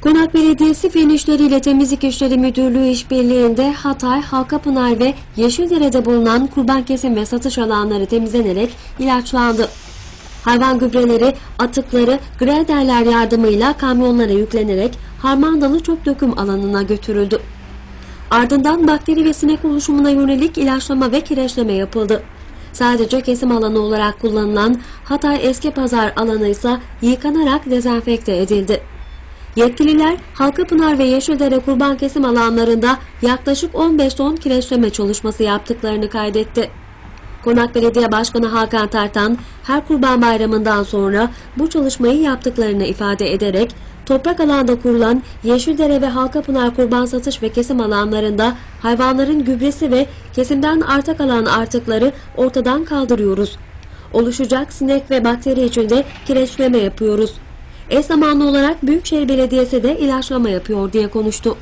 Konak Belediyesi Fen İşleri ile Temizlik İşleri Müdürlüğü işbirliğinde Hatay, Halkapınar ve Yeşildere'de bulunan kurban kesim ve satış alanları temizlenerek ilaçlandı. Hayvan gübreleri, atıkları graderler yardımıyla kamyonlara yüklenerek Harmandalı çöp döküm alanına götürüldü. Ardından bakteri ve sinek oluşumuna yönelik ilaçlama ve kireçleme yapıldı. Sadece kesim alanı olarak kullanılan Hatay Eski Pazar alanı ise yıkanarak dezenfekte edildi. Yetkililer Halkapınar ve Yeşildere kurban kesim alanlarında yaklaşık 15 ton kireçleme çalışması yaptıklarını kaydetti. Konak Belediye Başkanı Hakan Tartan her kurban bayramından sonra bu çalışmayı yaptıklarını ifade ederek toprak alanda kurulan Yeşildere ve Halkapınar kurban satış ve kesim alanlarında hayvanların gübresi ve kesimden arta kalan artıkları ortadan kaldırıyoruz. Oluşacak sinek ve bakteri için de kireçleme yapıyoruz. Eş zamanlı olarak Büyükşehir Belediyesi de ilaçlama yapıyor diye konuştu.